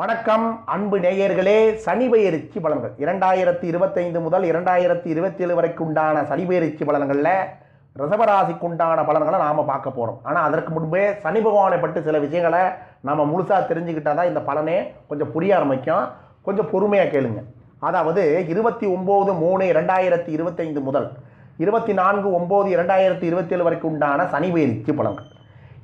வணக்கம் அன்பு நேயர்களே. சனி பெயர்ச்சி பலன்கள். இரண்டாயிரத்தி இருபத்தைந்து முதல் இரண்டாயிரத்தி இருபத்தி ஏழு வரைக்கும் உண்டான சனி பெயர்ச்சி பலன்களில் ரிசவராசிக்கு உண்டான பலன்களை நாம் பார்க்க போகிறோம் ஆனால் அதற்கு முன்பே சனி பகவானை பற்றி சில விஷயங்களை நாம் முழுசாக தெரிஞ்சுக்கிட்டால் தான் இந்த பலனே கொஞ்சம் புரிய ஆரம்பிக்கும். கொஞ்சம் பொறுமையாக கேளுங்க. அதாவது இருபத்தி ஒம்பது மூணு இரண்டாயிரத்தி இருபத்தைந்து முதல் இருபத்தி நான்கு ஒம்பது இரண்டாயிரத்தி இருபத்தேழு வரைக்கும் உண்டான சனி பெயர்ச்சி பலன்கள்.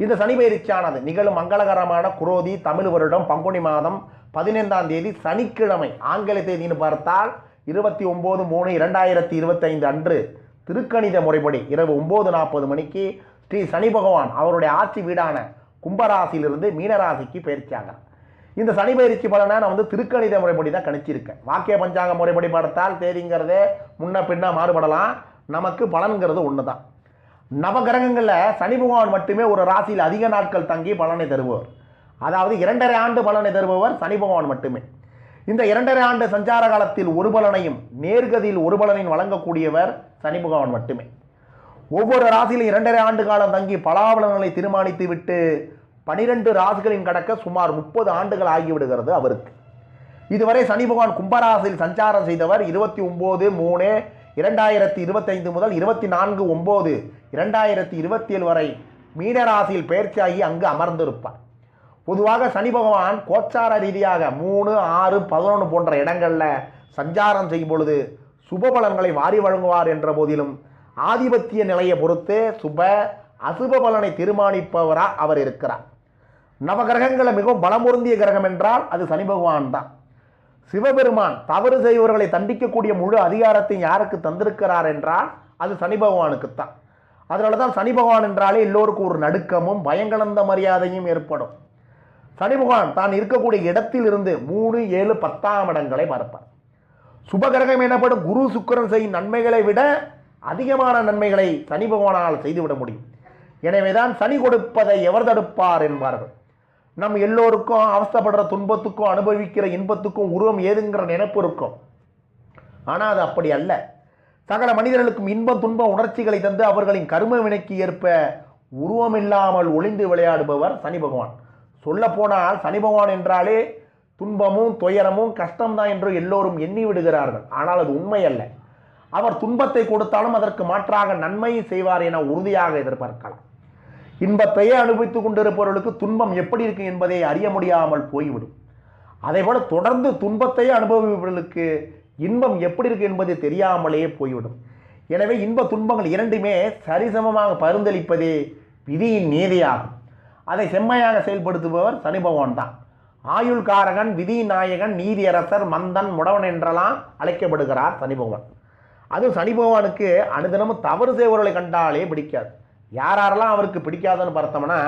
இந்த சனி பயிற்சியானது நிகழும் மங்களகரமான குரோதி தமிழ் வருடம் பங்குனி மாதம் பதினைந்தாம் தேதி சனிக்கிழமை ஆங்கில தேதின்னு பார்த்தால் இருபத்தி ஒம்பது மூணு இரண்டாயிரத்தி இருபத்தைந்து அன்று திருக்கணித முறைப்படி இரவு ஒம்பது நாற்பது மணிக்கு ஸ்ரீ சனி பகவான் அவருடைய ஆட்சி வீடான கும்பராசியிலிருந்து மீனராசிக்கு பயிற்சியாகிறார். இந்த சனி பயிற்சி பலனை நான் வந்து திருக்கணித முறைப்படி தான் கணிச்சிருக்கேன். வாக்கிய பஞ்சாங்க முறைப்படி பார்த்தால் தேதிங்கிறதே முன்ன பின்ன மாறுபடலாம். நமக்கு பலன்கிறது ஒன்று தான் நவகிரகங்களில் சனி பகவான் மட்டுமே ஒரு ராசியில் அதிக நாட்கள் தங்கி பலனை தருவார் அதாவது இரண்டரை ஆண்டு பலனை தருபவர் சனி பகவான் மட்டுமே. இந்த இரண்டரை ஆண்டு சஞ்சார காலத்தில் ஒரு பலனையும் நேர்கதியில் ஒரு பலனையும் வழங்கக்கூடியவர் சனி பகவான் மட்டுமே. ஒவ்வொரு ராசியிலும் இரண்டரை ஆண்டு காலம் தங்கி பலாபலன்களை தீர்மானித்து விட்டு பனிரெண்டு ராசிகளின் கடக்க சுமார் முப்பது ஆண்டுகள் ஆகிவிடுகிறது அவருக்கு. இதுவரை சனி பகவான் கும்பராசியில் சஞ்சாரம் செய்தவர் இருபத்தி ஒம்பது மூணு இரண்டாயிரத்தி இருபத்தைந்து முதல் இருபத்தி நான்கு ஒம்பது இரண்டாயிரத்தி இருபத்தி ஏழு வரை மீனராசியில் பயிற்சியாகி அங்கு அமர்ந்திருப்பார். பொதுவாக சனி பகவான் கோச்சார ரீதியாக மூணு ஆறு பதினொன்று போன்ற இடங்களில் சஞ்சாரம் செய்யும் பொழுது சுப பலன்களை வாரி வழங்குவார் என்ற போதிலும் ஆதிபத்திய நிலையை பொறுத்து சுப அசுப பலனை தீர்மானிப்பவராக அவர் இருக்கிறார். நவகிரகங்களை மிகவும் பலமுருந்திய கிரகம் என்றால் அது சனி பகவான் தான். சிவபெருமான் தவறு செய்வர்களை தண்டிக்கக்கூடிய முழு அதிகாரத்தை யாருக்கு தந்திருக்கிறார் என்றால் அது சனி பகவானுக்குத்தான் அதனால தான் சனி பகவான் என்றாலே எல்லோருக்கும் ஒரு நடுக்கமும் பயங்கலந்த மரியாதையும் ஏற்படும். சனி பகவான் தான் இருக்கக்கூடிய இடத்தில் இருந்து மூணு ஏழு பத்தாம் இடங்களை மறப்பார். சுபகிரகம் எனப்படும் குரு சுக்கிரன் செய்யும் நன்மைகளை விட அதிகமான நன்மைகளை சனி பகவானால் செய்துவிட முடியும். எனவேதான் சனி கொடுப்பதை எவர் தடுப்பார் என்பார்கள். நம் எல்லோருக்கும் அவஸ்தைப்படுற துன்பத்துக்கும் அனுபவிக்கிற இன்பத்துக்கும் உருவம் ஏதுங்கிற நினைப்பு இருக்கும். ஆனால் அது அப்படி அல்ல. சகல மனிதர்களுக்கும் இன்பம் துன்பம் உணர்ச்சிகளை தந்து அவர்களின் கரும வினைக்கு ஏற்ப உருவமில்லாமல் ஒளிந்து விளையாடுபவர் சனி பகவான் சொல்லப்போனால் சனி பகவான் என்றாலே துன்பமும் துயரமும் கஷ்டம்தான் என்று எல்லோரும் எண்ணி விடுகிறார்கள். ஆனால் அது உண்மை அல்ல அவர் துன்பத்தை கொடுத்தாலும் அதற்கு மாற்றாக நன்மையை செய்வார் என உறுதியாக எதிர்பார்க்கலாம். இன்பத்தையே அனுபவித்துக் கொண்டிருப்பவர்களுக்கு துன்பம் எப்படி இருக்கு என்பதை அறிய முடியாமல் போய்விடும். அதேபோல தொடர்ந்து துன்பத்தையே அனுபவிப்பவர்களுக்கு இன்பம் எப்படி இருக்கு என்பது தெரியாமலே போய்விடும். எனவே இன்ப துன்பங்கள் இரண்டுமே சரிசமமாக பருந்தளிப்பதே விதியின் நீதியாகும். அதை செம்மையாக செயல்படுத்துபவர் சனி பகவான் தான். ஆயுள் காரகன் விதி நாயகன் நீதியரசர் மந்தன் முடவன் என்றெல்லாம் அழைக்கப்படுகிறார் சனி பகவான். அதுவும் சனி பகவானுக்கு அனுதினமும் தவறு செய்வர்களை கண்டாலே பிடிக்காது. யாரெல்லாம் அவருக்கு பிடிக்காதுன்னு பார்த்தோம்னா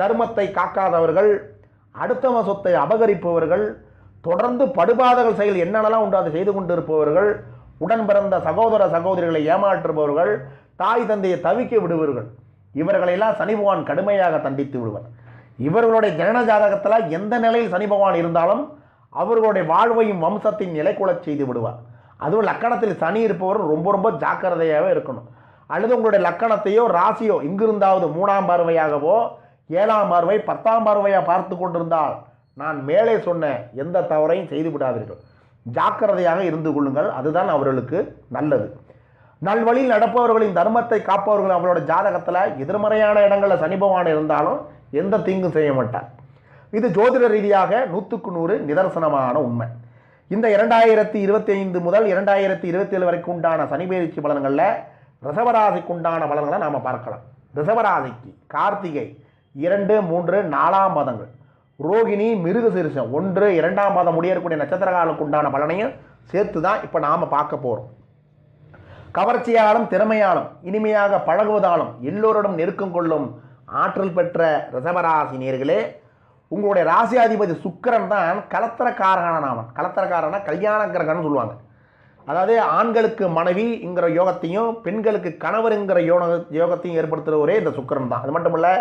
தர்மத்தை காக்காதவர்கள் அடுத்தவ சொத்தை அபகரிப்பவர்கள் தொடர்ந்து படுபாதகள் செயல் என்னென்னலாம் உண்டு அதை செய்து கொண்டிருப்பவர்கள் உடன் பிறந்த சகோதர சகோதரிகளை ஏமாற்றுபவர்கள் தாய் தந்தையை தவிக்க விடுவர்கள் இவர்களையெல்லாம் சனி பகவான் கடுமையாக தண்டித்து விடுவர். இவர்களுடைய ஜனன ஜாதகத்தில் எந்த நிலையில் சனி பகவான் இருந்தாலும் அவர்களுடைய வாழ்வையும் வம்சத்தின் நிலைக்குலச் செய்து விடுவார். அதுவும் லக்கணத்தில் சனி இருப்பவர் ரொம்ப ரொம்ப ஜாக்கிரதையாகவே இருக்கணும். அல்லது உங்களுடைய லக்கணத்தையோ ராசியோ இங்கிருந்தாவது மூணாம் பார்வையாகவோ ஏழாம் பார்வை பத்தாம் பார்வையாக பார்த்து கொண்டிருந்தால் நான் மேலே சொன்ன எந்த தவறையும் செய்து விடாதீர்கள். ஜாக்கிரதையாக இருந்து கொள்ளுங்கள். அதுதான் அவர்களுக்கு நல்லது. நல்வழியில் நடப்பவர்களின் தர்மத்தை காப்பவர்கள் அவரோட ஜாதகத்தில் எதிர்மறையான இடங்களில் சனி இருந்தாலும் எந்த தீங்கும் செய்ய மாட்டார். இது ஜோதிட ரீதியாக நூற்றுக்கு நூறு நிதர்சனமான உண்மை. இந்த இரண்டாயிரத்தி இருபத்தி ஐந்து முதல் இரண்டாயிரத்தி இருபத்தி ஏழு வரைக்கும் உண்டான சனிபெயர்ச்சி பலன்களில் ரிசவராசிக்கு உண்டான பலன்களை நாம் பார்க்கலாம். ரிசவராசிக்கு கார்த்திகை இரண்டு மூன்று நாலாம் பாதங்கள் ரோகிணி மிருக சிறுசம் ஒன்று இரண்டாம் பாதம் முடியக்கூடிய நட்சத்திரகாலுக்கு உண்டான பலனையும் சேர்த்து தான் இப்போ நாம் பார்க்க போகிறோம் கவர்ச்சியாலும் திறமையாலும் இனிமையாக பழகுவதாலும் எல்லோரிடம் நெருக்கம் கொள்ளும் ஆற்றல் பெற்ற ரிஷபராசி நேர்களே உங்களுடைய ராசியாதிபதி சுக்கரன் தான் கலத்திரக்காரகனான அவன். கலத்தரக்காரனா கல்யாண கிரகன்னு சொல்லுவாங்க. அதாவது ஆண்களுக்கு மனைவிங்கிற யோகத்தையும் பெண்களுக்கு கணவருங்கிற யோக யோகத்தையும் ஏற்படுத்துகிறவரே இந்த சுக்கிரன் தான். அது மட்டும் இல்லை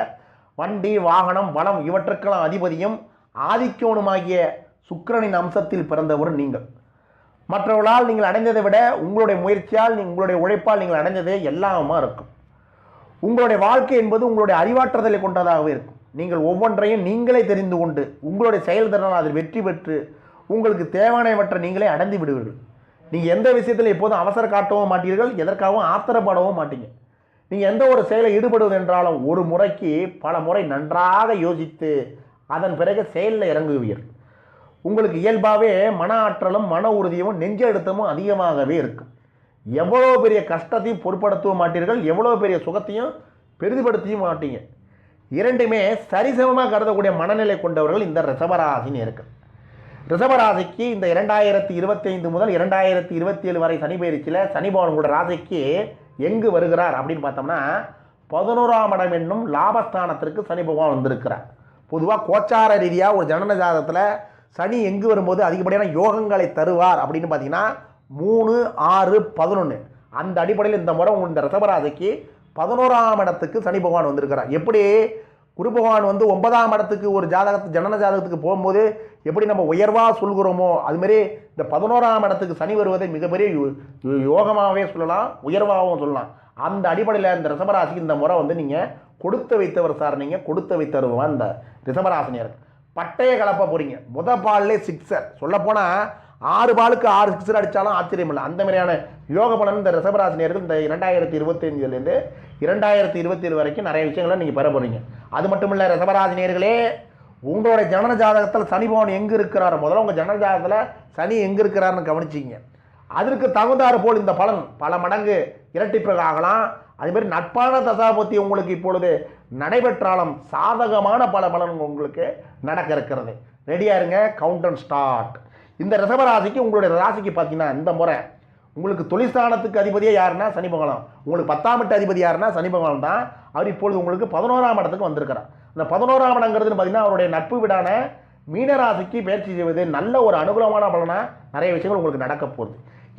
வண்டி வாகனம் வளம் இவற்றுக்கெல்லாம் அதிபதியும் ஆதிக்கோனுமாகிய சுக்கிரனின் அம்சத்தில் பிறந்தவர் நீங்கள். மற்றவர்களால் நீங்கள் அடைந்ததை விட உங்களுடைய முயற்சியால் நீங்கள் உங்களுடைய உழைப்பால் நீங்கள் அடைந்ததே எல்லாமா இருக்கும். உங்களுடைய வாழ்க்கை என்பது உங்களுடைய அறிவாற்றுதலை கொண்டதாகவே இருக்கும். நீங்கள் ஒவ்வொன்றையும் நீங்களே தெரிந்து கொண்டு உங்களுடைய செயல்திறனால் அதில் வெற்றி பெற்று உங்களுக்கு தேவையானவற்றை நீங்களே அடைந்து விடுவீர்கள். நீங்கள் எந்த விஷயத்தில் எப்போதும் அவசர காட்டவும் மாட்டீர்கள் எதற்காகவும் ஆத்திரப்படவும் மாட்டீங்க. நீங்கள் எந்த ஒரு செயலை ஈடுபடுவது என்றாலும் ஒரு முறைக்கு பல முறை நன்றாக யோசித்து அதன் பிறகு செயலில் இறங்குவீர்கள். உங்களுக்கு இயல்பாகவே மன ஆற்றலும் மன உறுதியும் நெஞ்செழுத்தமும் அதிகமாகவே இருக்கும். எவ்வளோ பெரிய கஷ்டத்தையும் பொருட்படுத்தவும் மாட்டீர்கள் எவ்வளோ பெரிய சுகத்தையும் பெரிதுபடுத்தியும் மாட்டீங்க. இரண்டுமே சரிசமமாக கருதக்கூடிய மனநிலை கொண்டவர்கள் இந்த ரிசபராசின்னு இருக்கு. ரிசபராசிக்கு இந்த இரண்டாயிரத்தி இருபத்தைந்து முதல் இரண்டாயிரத்தி இருபத்தி ஏழு வரை சனி பயிற்சியில் சனி பகவான் ராசிக்கு எங்கு வருகிறார் அப்படின்னு பார்த்தோம்னா பதினோராம் இடம் என்னும் லாபஸ்தானத்திற்கு சனி பகவான் வந்திருக்கிறார். பொதுவாக கோச்சார ரீதியாக ஒரு ஜனன ஜாதகத்தில் சனி எங்கு வரும்போது அதிகப்படியான யோகங்களை தருவார் அப்படின்னு பார்த்தீங்கன்னா மூணு ஆறு பதினொன்று அந்த அடிப்படையில் இந்த முறை இந்த ரசபராசிக்கு பதினோராம் இடத்துக்கு சனி பகவான் வந்திருக்கிறார். எப்படி? குரு பகவான் வந்து ஒன்பதாம் இடத்துக்கு ஒரு ஜாதகத்து ஜனன ஜாதகத்துக்கு போகும்போது எப்படி நம்ம உயர்வாக சொல்கிறோமோ அதுமாரி இந்த பதினோராம் இடத்துக்கு சனி வருவதை மிகப்பெரிய யோ- யோகமாகவே சொல்லலாம் உயர்வாகவும் சொல்லலாம். அந்த அடிப்படையில் இந்த ரிசபராசிக்கு இந்த முறை வந்து நீங்கள் கொடுத்து வைத்தவர் சார் நீங்கள் கொடுத்து வைத்தருவான் இந்த ரிஷபராசினியர் பட்டைய கலப்ப போகிறீங்க முத பால்லே சிக்ஸர் சொல்லப்போனால் ஆறு பாலுக்கு ஆறு சிக்ஸர் அடித்தாலும் ஆச்சரியம் இல்லை. அந்த மாதிரியான யோக பலன் இந்த ரிசபராசினியர்கள் இந்த இரண்டாயிரத்தி இருபத்தஞ்சிலேருந்து இரண்டாயிரத்தி இருபத்தி ஏழு வரைக்கும் நிறைய விஷயங்களை நீங்கள் பெற போகிறீங்க அது மட்டும் இல்லை ரிசபராசினியர்களே உங்களோட ஜனன ஜாதகத்தில் சனி பவன் எங்கே இருக்கிறார்? முதல்ல உங்கள் ஜனன ஜாதகத்தில் சனி எங்கே இருக்கிறாருன்னு கவனிச்சிங்க. அதற்கு தகுந்தாறு போல் இந்த பலன். பல மடங்கு இரட்டிப்பு அதேமாதிரி நட்பான தசாபத்தி உங்களுக்கு இப்பொழுது நடைபெற்றாலும் சாதகமான பல பலன் உங்களுக்கு நடக்க இருக்கிறது ரெடியாக இருங்க கவுண்டன் ஸ்டார்ட் இந்த ரிசவராசிக்கு உங்களுடைய ராசிக்கு பார்த்தீங்கன்னா இந்த முறை. உங்களுக்கு தொழிற்சானத்துக்கு அதிபதியே யாருன்னா சனி பகவான். உங்களுக்கு பத்தாம் எட்டு அதிபதி யாருன்னா சனி பகவான் தான். அவர் இப்பொழுது உங்களுக்கு பதினோராம் இடத்துக்கு வந்திருக்கிறார். அந்த பதினோராம் இடங்கிறதுன்னு பார்த்தீங்கன்னா அவருடைய நட்பு வீடான மீனராசிக்கு பயிற்சி செய்வது நல்ல ஒரு அனுகூலமான பலனாக நிறைய விஷயங்கள் உங்களுக்கு நடக்க போகுது.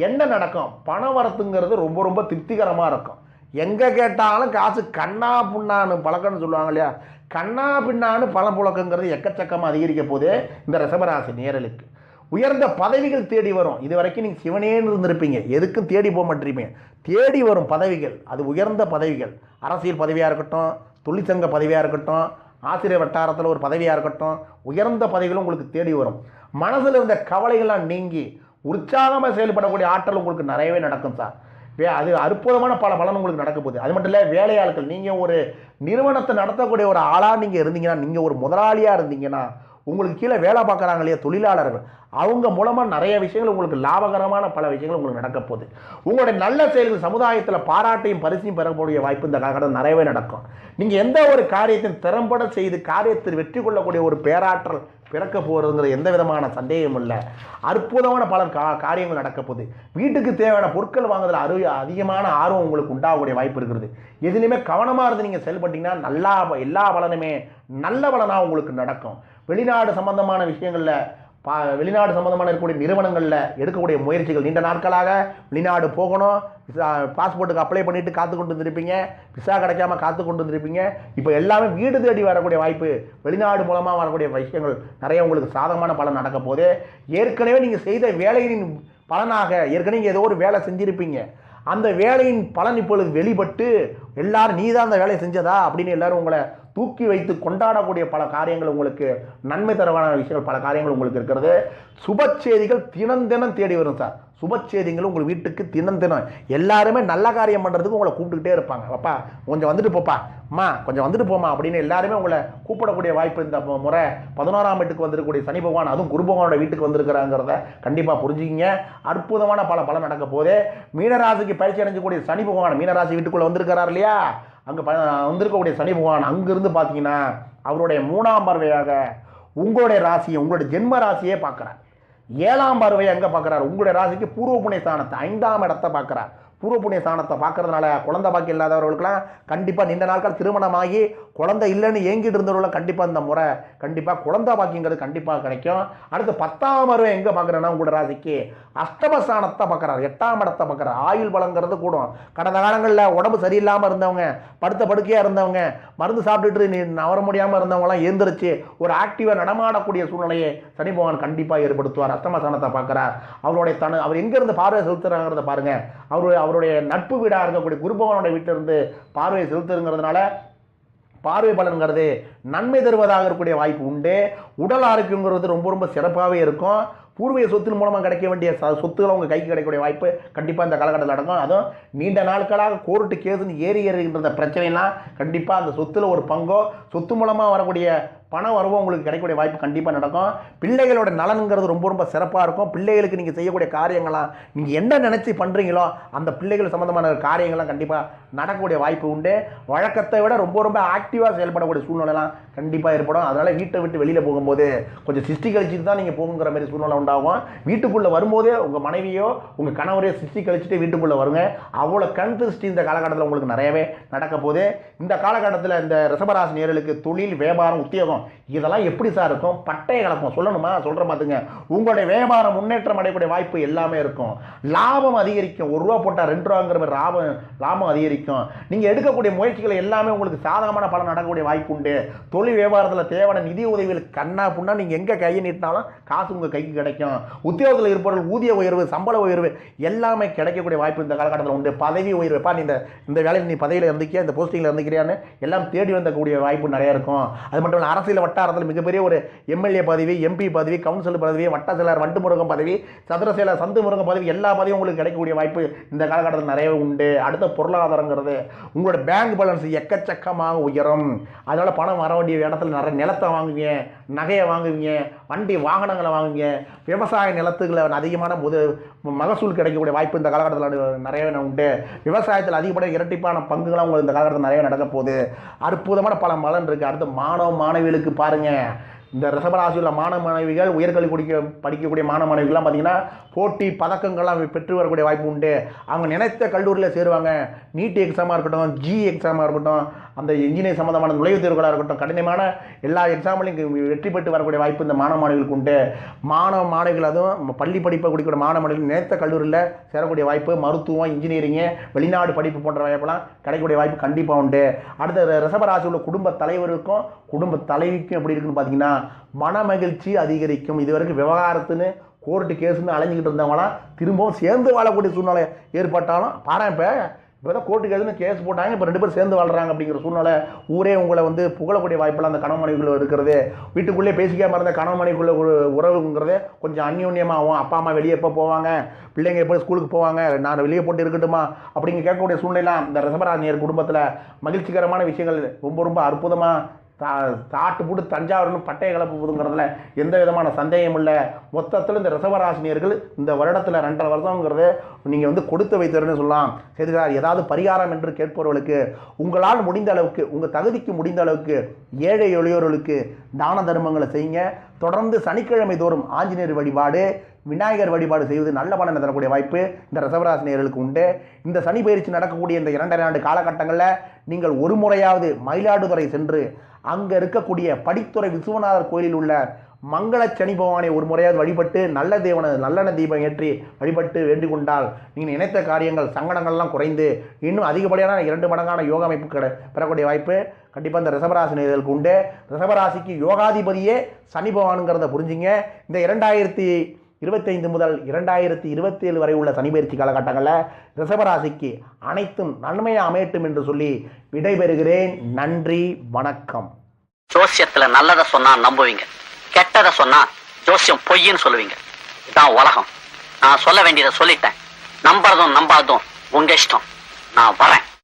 என்ன நடக்கும்? பண வரத்துங்கிறது ரொம்ப ரொம்ப திருப்திகரமாக இருக்கும். எங்கே கேட்டாலும் காசு கண்ணா புண்ணான்னு பழக்கம்னு சொல்லுவாங்க இல்லையா? கண்ணா பின்னான்னு பல புழக்கங்கிறது எக்கச்சக்கமாக அதிகரிக்க போதே இந்த ரசபராசி நேரலுக்கு. உயர்ந்த பதவிகள் தேடி வரும். இது வரைக்கும் நீங்கள் சிவனேன்னு இருந்திருப்பீங்க. எதுக்கும் தேடி போக மாட்டீங்க. தேடி வரும் பதவிகள். அது உயர்ந்த பதவிகள். அரசியல் பதவியாக இருக்கட்டும் தொழிற்சங்க பதவியாக இருக்கட்டும் ஆசிரியர் வட்டாரத்தில் ஒரு பதவியாக இருக்கட்டும் உயர்ந்த பதவிகளும் உங்களுக்கு தேடி வரும். மனசில் இருந்த கவலைகள்லாம் நீங்கி உற்சாகமாக செயல்படக்கூடிய ஆற்றல் உங்களுக்கு நிறையவே நடக்கும் சார். அது அற்புதமான பல பலன் உங்களுக்கு நடக்க போகுது. அது மட்டும் இல்லை வேலையாட்கள் நீங்கள் ஒரு நிறுவனத்தை நடத்தக்கூடிய ஒரு ஆளாக நீங்கள் இருந்தீங்கன்னா நீங்கள் ஒரு முதலாளியாக இருந்தீங்கன்னா உங்களுக்கு கீழே வேலை பார்க்குறாங்க இல்லையா தொழிலாளர்கள் அவங்க மூலமாக நிறைய விஷயங்கள் உங்களுக்கு லாபகரமான பல விஷயங்கள் உங்களுக்கு நடக்க போகுது. உங்களுடைய நல்ல செயல்கள் சமுதாயத்தில் பாராட்டையும் பரிசையும் பெறக்கூடிய வாய்ப்பு இந்த காலகட்டம் நிறையவே நடக்கும். நீங்கள் எந்த ஒரு காரியத்தையும் திறம்பட செய்து காரியத்தில் வெற்றி கொள்ளக்கூடிய ஒரு பேராற்றல் பிறக்க போகிறதுங்கிற எந்த விதமான சந்தேகமும் இல்லை. அற்புதமான பல கா காரியங்கள் நடக்க போகுது. வீட்டுக்கு தேவையான பொருட்கள் வாங்குறதுல அரு அதிகமான ஆர்வம் உங்களுக்கு உண்டாகக்கூடிய வாய்ப்பு இருக்கிறது எதுலையுமே கவனமாக இருந்து நீங்கள் செயல்பட்டீங்கன்னா நல்லா எல்லா பலனுமே நல்ல பலனாக உங்களுக்கு நடக்கும். வெளிநாடு சம்பந்தமான விஷயங்களில் பா வெளிநாடு சம்பந்தமான இருக்கக்கூடிய நிறுவனங்களில் எடுக்கக்கூடிய முயற்சிகள் நீண்ட நாட்களாக வெளிநாடு போகணும். பாஸ்போர்ட்டுக்கு அப்ளை பண்ணிட்டு காத்து கொண்டு வந்திருப்பீங்க விசா கிடைக்காம காத்து கொண்டு வந்திருப்பீங்க இப்போ எல்லாமே வீடு தேடி வரக்கூடிய வாய்ப்பு வெளிநாடு மூலமாக வரக்கூடிய விஷயங்கள் நிறைய உங்களுக்கு சாதகமான பலன் நடக்க போது ஏற்கனவே நீங்கள் செய்த வேலையின் பலனாக ஏற்கனவே ஏதோ ஒரு வேலை செஞ்சுருப்பீங்க. அந்த வேலையின் பலன் இப்பொழுது வெளிப்பட்டு எல்லாரும் நீ தான் அந்த வேலையை செஞ்சதா அப்படின்னு எல்லாரும் உங்களை தூக்கி வைத்து கொண்டாடக்கூடிய பல காரியங்கள் உங்களுக்கு நன்மை தரவான விஷயங்கள் பல காரியங்கள் உங்களுக்கு இருக்கிறது. சுப செய்திகள் தினம் தினம் தேடி வரும் சார். சுப செய்திகள் உங்கள் வீட்டுக்கு தினம் தினம். எல்லாருமே நல்ல காரியம் பண்ணுறதுக்கு உங்களை கூப்பிட்டுக்கிட்டே இருப்பாங்க. அப்பா கொஞ்சம் வந்துட்டு போப்பா. அம்மா கொஞ்சம் வந்துட்டு போமா அப்படின்னு எல்லாருமே உங்களை கூப்பிடக்கூடிய வாய்ப்பு இந்த முறை பதினோராம் வீட்டுக்கு வந்திருக்கக்கூடிய சனி பகவான் அதுவும் குரு பகவானோட வீட்டுக்கு வந்திருக்கிறாங்கிறத கண்டிப்பாக புரிஞ்சுக்கிங்க. அற்புதமான பல பலன் நடக்க போதே மீனராசிக்கு பயிற்சி அடைஞ்சக்கூடிய சனி பகவான் மீனராசி வீட்டுக்குள்ளே வந்திருக்கிறார் இல்லையா? அங்கே ப வந்திருக்கக்கூடிய சனி பகவான் அங்கிருந்து பார்த்தீங்கன்னா அவருடைய மூணாம் பார்வையாக உங்களுடைய ராசியை உங்களுடைய ஜென்ம ராசியே பார்க்குறார். ஏழாம் பார்வையை எங்கே பார்க்குறாரு? உங்களுடைய ராசிக்கு பூர்வ புண்ணிய ஸ்தானத்தை ஐந்தாம் இடத்தை பார்க்குறார். பூர்வ புண்ணிய ஸ்தானத்தை பார்க்கறதுனால குழந்தை பாக்கி இல்லாதவர்களுக்கெல்லாம் கண்டிப்பாக நீண்ட நாட்கள் திருமணமாகி குழந்தை இல்லைன்னு ஏங்கிட்டு இருந்தவர்களும் கண்டிப்பாக இந்த முறை கண்டிப்பாக குழந்தை பாக்கிங்கிறது கண்டிப்பாக கிடைக்கும். அடுத்து பத்தாம் அருவம் எங்கே பார்க்குறேன்னா உங்களோட ராசிக்கு அஷ்டமஸ்தானத்தை பார்க்குறாரு எட்டாம் இடத்தை பார்க்குறாரு. ஆயுள் பலங்கிறது கூடும். கடந்த காலங்களில் உடம்பு சரியில்லாமல் இருந்தவங்க படுத்த படுக்கையாக இருந்தவங்க மருந்து சாப்பிட்டுட்டு நீ நவர முடியாமல் இருந்தவங்களாம் எழுந்திரிச்சு ஒரு ஆக்டிவாக நடமாடக்கூடிய சூழ்நிலையை சனி பகவான் கண்டிப்பாக ஏற்படுத்துவார். அஷ்டமஸ்தானத்தை பார்க்குறார். அவருடைய தனு அவர் எங்கேருந்து பார்வை செலுத்துறாங்கிறத பாருங்கள் அவருடைய அவருடைய நட்பு வீடாக இருக்கக்கூடிய குருபவனுடைய வீட்டிலிருந்து பார்வையை செலுத்துங்கிறதுனால பார்வை பலன்கிறது நன்மை தருவதாக இருக்கக்கூடிய வாய்ப்பு உண்டு. உடல் ஆரோக்கியங்கிறது ரொம்ப ரொம்ப சிறப்பாகவே இருக்கும். பூர்வீக சொத்தின் மூலமாக கிடைக்க வேண்டிய ச சொத்துக்கள் அவங்க கைக்கு கிடைக்கக்கூடிய வாய்ப்பு கண்டிப்பாக இந்த காலகட்டத்தில் நடக்கும் அதுவும் நீண்ட நாட்களாக கோர்ட்டு கேஸுன்னு ஏறி ஏறுகின்ற பிரச்சனைலாம் கண்டிப்பாக அந்த சொத்தில் ஒரு பங்கோ சொத்து மூலமாக வரக்கூடிய பண வரவும் உங்களுக்கு கிடைக்கக்கூடிய வாய்ப்பு கண்டிப்பாக நடக்கும். பிள்ளைகளோட நலனுங்கிறது ரொம்ப ரொம்ப சிறப்பாக இருக்கும். பிள்ளைகளுக்கு நீங்கள் செய்யக்கூடிய காரியங்களாம் நீங்கள் என்ன நினச்சி பண்ணுறீங்களோ அந்த பிள்ளைகள் சம்மந்தமான காரியங்கள்லாம் கண்டிப்பாக நடக்கக்கூடிய வாய்ப்பு உண்டு. வழக்கத்தை விட ரொம்ப ரொம்ப ஆக்டிவாக செயல்படக்கூடிய சூழ்நிலைலாம் கண்டிப்பாக ஏற்படும். அதனால் வீட்டை விட்டு வெளியில் போகும்போது கொஞ்சம் சிருஷ்டி கழிச்சிட்டு தான் நீங்கள் போகுங்கிற மாதிரி சூழ்நிலை உண்டாகும். வீட்டுக்குள்ளே வரும்போதே உங்கள் மனைவியோ உங்கள் கணவரையோ சிருஷ்டி கழிச்சிட்டு வீட்டுக்குள்ளே வருங்க. அவ்வளோ கண் திருஷ்டி இந்த காலகட்டத்தில் உங்களுக்கு நிறையவே நடக்க போகுது. இந்த காலகட்டத்தில் இந்த ரிசபராசி நேர்களுக்கு தொழில் வியாபாரம் உத்தியோகம் இதெல்லாம் எப்படி சார் இருக்கும்? பட்டய கலப்பம் சொல்லணுமா? சொல்கிற பார்த்துங்க உங்களுடைய வியாபாரம் முன்னேற்றம் அடையக்கூடிய வாய்ப்பு எல்லாமே இருக்கும். லாபம் அதிகரிக்கும். ஒரு ரூபா போட்டால் ரெண்டு ரூபாங்கிற மாதிரி லாபம் லாபம் அதிகரிக்கும். நீங்கள் எடுக்கக்கூடிய முயற்சிகள் எல்லாமே உங்களுக்கு சாதகமான பலன் நடக்கக்கூடிய வாய்ப்பு உண்டு. தொழில் வியாபாரத்தில் தேவையான நிதி உதவிகள் கண்ணா புண்ணா நீங்கள் எங்கே கையை நீட்டினாலும் காசு உங்கள் கைக்கு கிடைக்கும். உத்தியோகத்தில் இருப்பவர்கள் ஊதிய உயர்வு சம்பள உயர்வு எல்லாமே கிடைக்கக்கூடிய வாய்ப்பு இந்த காலகட்டத்தில் உண்டு. பதவி உயர்வு. எப்பா நீ இந்த இந்த வேலையில் நீ பதவியில் இருந்திக்கியா இந்த போஸ்டிங்கில் இருந்துக்கிறியான்னு எல்லாம் தேடி வந்தக்கூடிய வாய்ப்பு நிறையா இருக்கும். அது மட்டும் இல்லை அரசியல் வட்டாரத்தில் மிகப்பெரிய ஒரு எம்எல்ஏ பதவி எம்பி பதவி கவுன்சில் பதவி வட்ட செயலர் வண்டு முருகன் பதவி சதுர செயலர் சந்து முருகன் பதவி எல்லா பதவியும் உங்களுக்கு கிடைக்கக்கூடிய வாய்ப்பு இந்த காலகட்டத்தில் நிறையவே உண்டு. அடுத்த பொருளாதாரங்கிறது உங்களோட பேங்க் பேலன்ஸ் எக்கச்சக்கமாக உயரும். அதனால் பணம் வர வேண்டிய இடத்துல நிறைய நிலத்தை வாங்குவீங்க நகையை வாங்குவீங்க வண்டி வாகனங்களை வாங்குங்க விவசாய நிலத்துகளை அதிகமான முது மகசூல் கிடைக்கக்கூடிய வாய்ப்பு இந்த காலகட்டத்தில் நிறையவே உண்டு. விவசாயத்தில் அதிகப்படியாக இரட்டிப்பான பங்குகளாக உங்களுக்கு இந்த காலகட்டத்தில் நிறைய நடக்க போகுது. அற்புதமான பல மலன் இருக்குது அடுத்து மாணவ மாணவிகளுக்கு பாருங்கள் இந்த ரசபராசியில் மாணவ மாணவிகள் உயர்கல்வி குடிக்க படிக்கக்கூடிய மாணவ மாணவிகள்லாம் பார்த்தீங்கன்னா போட்டி பதக்கங்கள்லாம் பெற்று வரக்கூடிய வாய்ப்பு உண்டு. அவங்க நினைத்த கல்லூரியில் சேருவாங்க. நீட் எக்ஸாமாக இருக்கட்டும் ஜி எக்ஸாமாக இருக்கட்டும் அந்த இன்ஜினியர் சம்மந்தமான நுழைவுத் தேர்வுகளாக இருக்கட்டும் கடினமான எல்லா எக்ஸாம்லையும் வெற்றி பெற்று வரக்கூடிய வாய்ப்பு இந்த மாணவ மாணவிகளுக்கு உண்டு. மாணவ மாணவிகள் அதுவும் பள்ளி படிப்பை குடிக்கிற மாணவ மாணவிகள் நேர்த்த கல்லூரியில் சேரக்கூடிய வாய்ப்பு மருத்துவம் இன்ஜினியரிங்கு வெளிநாடு படிப்பு போன்ற வாய்ப்பெல்லாம் கிடைக்கக்கூடிய வாய்ப்பு கண்டிப்பாக உண்டு. அடுத்த ரிசபராசி உள்ள குடும்ப தலைவருக்கும் குடும்ப தலைவிக்கும் எப்படி இருக்குன்னு பார்த்தீங்கன்னா மன மகிழ்ச்சி அதிகரிக்கும். இதுவரைக்கும் விவகாரத்துன்னு கோர்ட்டு கேஸுன்னு அலைஞ்சிக்கிட்டு இருந்தவங்களாம் திரும்பவும் சேர்ந்து வாழக்கூடிய சூழ்நிலை ஏற்பட்டாலும் பாரு இப்போ இப்போ தான் கோர்ட்டுக்கு கேஸுன்னு கேஸ் போட்டாங்க இப்போ ரெண்டு பேரும் சேர்ந்து வாழ்கிறாங்க அப்படிங்கிற சூழ்நிலை ஊரே உங்களை வந்து புகழக்கூடிய வாய்ப்பெல்லாம் அந்த கணவன் மனைவிக்குள்ள இருக்கிறது. வீட்டுக்குள்ளே பேசிக்காமல் இருந்த கணவன் மனைவிக்குள்ள ஒரு உறவுங்கிறதே கொஞ்சம் அந்யோன்யமாகும். அப்பா அம்மா வெளியே எப்போ போவாங்க? பிள்ளைங்க எப்போ ஸ்கூலுக்கு போவாங்க? நான் வெளியே போட்டு இருக்கட்டுமா? அப்படிங்க கேட்கக்கூடிய சூழ்நிலாம் இந்த ரிசபராஜினியர் குடும்பத்தில் மகிழ்ச்சிகரமான விஷயங்கள். ரொம்ப ரொம்ப அற்புதமாக தா தாட்டு போட்டு தஞ்சாவூர்னு பட்டைய கிளப்புதுங்கிறதுல எந்த விதமான சந்தேகம் இல்லை. மொத்தத்தில் இந்த ரிசவராசினியர்கள் இந்த வருடத்தில் ரெண்டரை வருஷங்கிறது நீங்கள் வந்து கொடுத்து வைத்தவர்னு சொல்லலாம். சரி சார் ஏதாவது பரிகாரம் என்று கேட்பவர்களுக்கு உங்களால் முடிந்த அளவுக்கு உங்கள் தகுதிக்கு முடிந்த அளவுக்கு ஏழை எளியோர்களுக்கு தான தர்மங்களை செய்யுங்க. தொடர்ந்து சனிக்கிழமை தோறும் ஆஞ்சநேயர் வழிபாடு விநாயகர் வழிபாடு செய்வது நல்ல பலனை தரக்கூடிய வாய்ப்பு இந்த ரசவராசினியர்களுக்கு உண்டு. இந்த சனி பயிற்சி நடக்கக்கூடிய இந்த இரண்டரை ஆண்டு காலகட்டங்களில் நீங்கள் ஒரு முறையாவது மயிலாடுதுறை சென்று அங்கே இருக்கக்கூடிய படித்துறை விஸ்வநாதர் கோயிலில் உள்ள மங்கள சனி பகவானை ஒரு முறையாவது வழிபட்டு நல்ல தேவனை நல்லெண்ண தீபம் ஏற்றி வழிபட்டு வேண்டிக் கொண்டால் நீங்கள் நினைத்த காரியங்கள் சங்கடங்கள்லாம் குறைந்து இன்னும் அதிகப்படியான இரண்டு மடங்கான யோக அமைப்பு கிட பெறக்கூடிய வாய்ப்பு கண்டிப்பாக இந்த ரிஷபராசினியர்களுக்கு உண்டு. ரிசபராசிக்கு யோகாதிபதியே சனி பகவானுங்கிறத புரிஞ்சுங்க. இந்த இரண்டாயிரத்தி இருபத்தைந்து முதல் இரண்டாயிரத்தி இருபத்தி ஏழு வரை உள்ள சனிபயிற்சி காலகட்டங்களில் ரிஷபராசிக்கு அனைத்தும் நன்மையாக அமையட்டும் என்று சொல்லி விடைபெறுகிறேன். நன்றி வணக்கம். ஜோசியத்தில் நல்லதை சொன்னா நம்புவீங்க. கெட்டதை சொன்னா ஜோசியம் பொய்ன்னு சொல்லுவீங்க. இதான் உலகம். நான் சொல்ல வேண்டியதை சொல்லிட்டேன். நம்புறதும் நம்பாததும் உங்க இஷ்டம். நான் வரேன்.